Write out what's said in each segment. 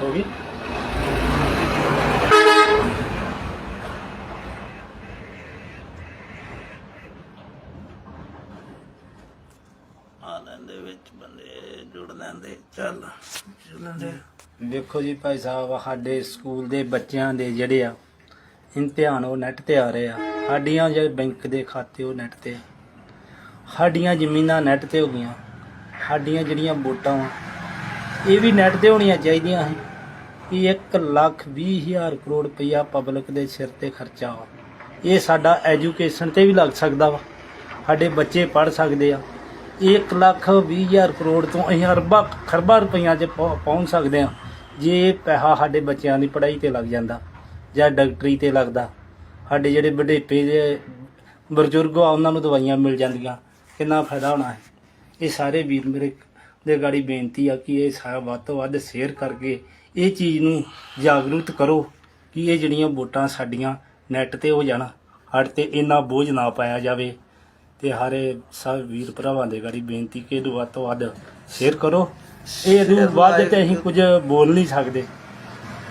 ਕਰੋਗੇ ਆ ਲੈਂਦੇ ਵਿੱਚ ਬੰਦੇ ਜੁੜ ਲੈਂਦੇ ਚੱਲ ਚੱਲਣ ਦੇ ਵੇਖੋ ਜੀ ਭਾਈ ਸਾਹਿਬ ਸਾਡੇ ਸਕੂਲ ਦੇ ਬੱਚਿਆਂ ਦੇ ਜਿਹੜੇ ਆ ਇਮਤਿਹਾਨ ਉਹ ਨੈਟ ਤੇ ਆ ਰਹੇ ਆ। ਸਾਡੀਆਂ ਜਿਹੜੇ ਬੈਂਕ ਦੇ ਖਾਤੇ ਉਹ ਨੈਟ ਤੇ। ਆ। ਸਾਡੀਆਂ ਜ਼ਮੀਨਾਂ ਨੈਟ ਤੇ ਹੋ ਗਈਆਂ। ਸਾਡੀਆਂ ਜਿਹੜੀਆਂ ਵੋਟਾਂ ਵਾ ਇਹ ਵੀ ਨੈਟ ਤੇ ਹੋਣੀਆਂ ਚਾਹੀਦੀਆਂ ਸੀ। ਕਿ 1 ਲੱਖ 20 ਹਜ਼ਾਰ ਕਰੋੜ ਰੁਪਈਆ ਪਬਲਿਕ ਦੇ ਸਿਰ ਤੇ ਖਰਚਾ ਵਾ। ਇਹ ਸਾਡਾ ਐਜੂਕੇਸ਼ਨ ਤੇ ਵੀ ਲੱਗ ਸਕਦਾ ਵਾ। ਸਾਡੇ ਬੱਚੇ ਪੜ੍ਹ ਸਕਦੇ ਆ। 1 ਲੱਖ 20 ਹਜ਼ਾਰ ਕਰੋੜ ਤੋਂ ਅਸੀਂ ਅਰਬਾਂ, ਖਰਬਾਂ ਰੁਪਈਆਂ 'ਚ ਪਹੁ- ਪਹੁੰਚ ਸਕਦੇ ਆ। ਜੇ ਇਹ ਪੈਸਾ ਸਾਡੇ ਬੱਚਿਆਂ ਦੀ ਪੜ੍ਹਾਈ ਤੇ ਲੱਗ ਜਾਂਦਾ ਜਾਂ ਡਾਕਟਰੀ ਤੇ ਲੱਗਦਾ, ਸਾਡੇ ਜਿਹੜੇ ਵਡੇਪੇ ਦੇ ਬਜ਼ੁਰਗ ਆ, ਉਹਨਾਂ ਨੂੰ ਦਵਾਈਆਂ ਮਿਲ ਜਾਂਦੀਆਂ, ਕਿੰਨਾ ਫਾਇਦਾ ਹੋਣਾ ਹੈ। ਇਹ ਸਾਰੇ ਵੀਰ ਮੇਰੇ ਦੇ ਗਾੜੀ ਬੇਨਤੀ ਆ ਕਿ ਇਹ ਸਾਰਾ ਵੱਧ ਤੋਂ ਵੱਧ ਸ਼ੇਅਰ ਕਰਕੇ ਇਹ ਚੀਜ਼ ਨੂੰ ਜਾਗਰੂਕ ਕਰੋ ਕਿ ਇਹ ਜਿਹੜੀਆਂ ਵੋਟਾਂ ਸਾਡੀਆਂ ਨੈਟ ਤੇ ਹੋ ਜਾਣ ਸਾਡੇ ਤੇ ਇੰਨਾ ਬੋਝ ਨਾ ਪਾਇਆ ਜਾਵੇ। ਤੇ ਹਾਰੇ ਸਭ ਵੀਰ ਭਰਾਵਾਂ ਦੇ ਗਾੜੀ ਬੇਨਤੀ ਕਿ ਇਹਨੂੰ ਵੱਧ ਤੋਂ ਵੱਧ ਸ਼ੇਅਰ ਕਰੋ। ਇਹ ਨੂੰ ਵੱਧ ਤੇ ਅਸੀਂ ਕੁਝ ਬੋਲ ਨਹੀਂ ਸਕਦੇ।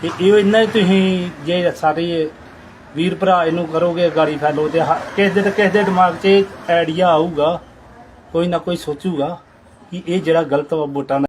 ਤੇ ਇਹ ਇੰਨਾ ਹੀ ਤੁਸੀਂ ਜੇ ਸਾਰੇ ਵੀਰ ਭਰਾ ਇਹਨੂੰ ਕਰੋਗੇ ਗਾੜੀ ਫੈਲੋ ਤੇ ਕਿਸੇ ਦੇ ਕਿਸੇ ਦੇ ਦਿਮਾਗ 'ਚ ਆਈਡੀਆ ਆਊਗਾ ਕੋਈ ਨਾ ਕੋਈ ਸੋਚੂਗਾ। ਕਿ ਇਹ ਜਿਹੜਾ ਗਲਤ ਵਾ ਵੋਟਾਂ ਦਾ